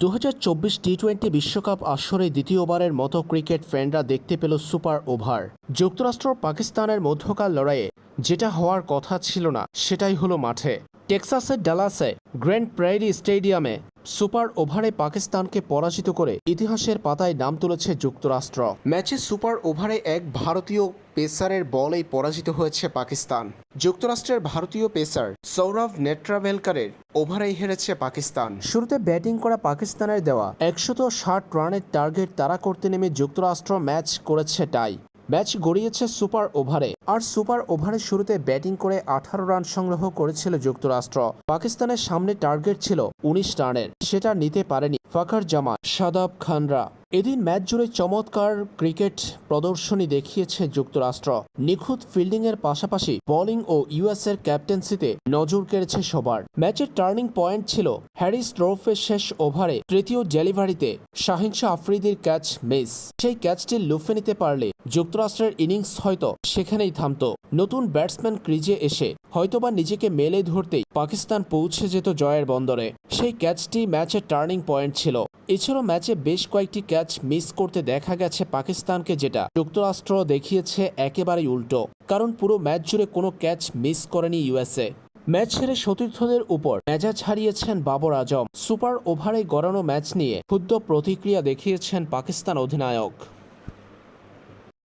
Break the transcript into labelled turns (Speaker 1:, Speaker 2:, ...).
Speaker 1: দু হাজার চব্বিশ টি টোয়েন্টি বিশ্বকাপ আসরে দ্বিতীয়বারের মতো ক্রিকেট ফ্যানরা দেখতে পেল সুপার ওভার। যুক্তরাষ্ট্র পাকিস্তানের মধ্যকার লড়াইয়ে যেটা হওয়ার কথা ছিল না, সেটাই হলো মাঠে। টেক্সাসের ডালাসে গ্র্যান্ড প্রাইরি স্টেডিয়ামে সুপার ওভারে পাকিস্তানকে পরাজিত করে ইতিহাসের পাতায় নাম তুলেছে যুক্তরাষ্ট্র। ম্যাচে সুপার ওভারে এক ভারতীয় পেসারের বলেই পরাজিত হয়েছে পাকিস্তান। যুক্তরাষ্ট্রের ভারতীয় পেসার সৌরভ নেট্রাভেলকারের ওভারেই হেরেছে পাকিস্তান। শুরুতে ব্যাটিং করা পাকিস্তানের দেওয়া একশত ষাট রানের টার্গেট তারা করতে নেমে যুক্তরাষ্ট্র ম্যাচ করেছে টাই। ম্যাচ গড়িয়েছে সুপার ওভারে। আর সুপার ওভারের শুরুতে ব্যাটিং করে আঠারো রান সংগ্রহ করেছিল যুক্তরাষ্ট্র। পাকিস্তানের সামনে টার্গেট ছিল উনিশ রানের। সেটা নিতে পারেনি ফাখার জামা সাদাব খানরা। এদিন ম্যাচ জুড়ে চমৎকার ক্রিকেট প্রদর্শনী দেখিয়েছে যুক্তরাষ্ট্র। নিখুঁত ফিল্ডিংয়ের পাশাপাশি বোলিং ও ইউএস এর ক্যাপ্টেন্সিতে নজর কেড়েছে সবার। ম্যাচের টার্নিং পয়েন্ট ছিল হ্যারিস ট্রফের শেষ ওভারে তৃতীয় ডেলিভারিতে শাহিনশা আফ্রিদির ক্যাচ মিস। সেই ক্যাচটি লুফে নিতে পারলে যুক্তরাষ্ট্রের ইনিংস হয়তো সেখানেই থামত। নতুন ব্যাটসম্যান ক্রিজে এসে হয়তোবা নিজেকে মেলে ধরতেই পাকিস্তান পৌঁছে যেত জয়ের বন্দরে। সেই ক্যাচটি ম্যাচের টার্নিং পয়েন্ট ছিল। এছাড়াও ম্যাচে বেশ কয়েকটি ক্যাচ মিস করতে দেখা গেছে পাকিস্তানকে যেটা যুক্তরাষ্ট্র দেখিয়েছে একেবারেই উল্টো। কারণ পুরো ম্যাচ জুড়ে কোনো ক্যাচ মিস করেনি ইউএসএ। ম্যাচ ছেড়ে সতীর্থদের উপর মেজাজ হারিয়েছেন বাবর আজম। সুপার ওভারে গড়ানো ম্যাচ নিয়ে ক্ষুদ্র প্রতিক্রিয়া দেখিয়েছেন পাকিস্তান অধিনায়ক।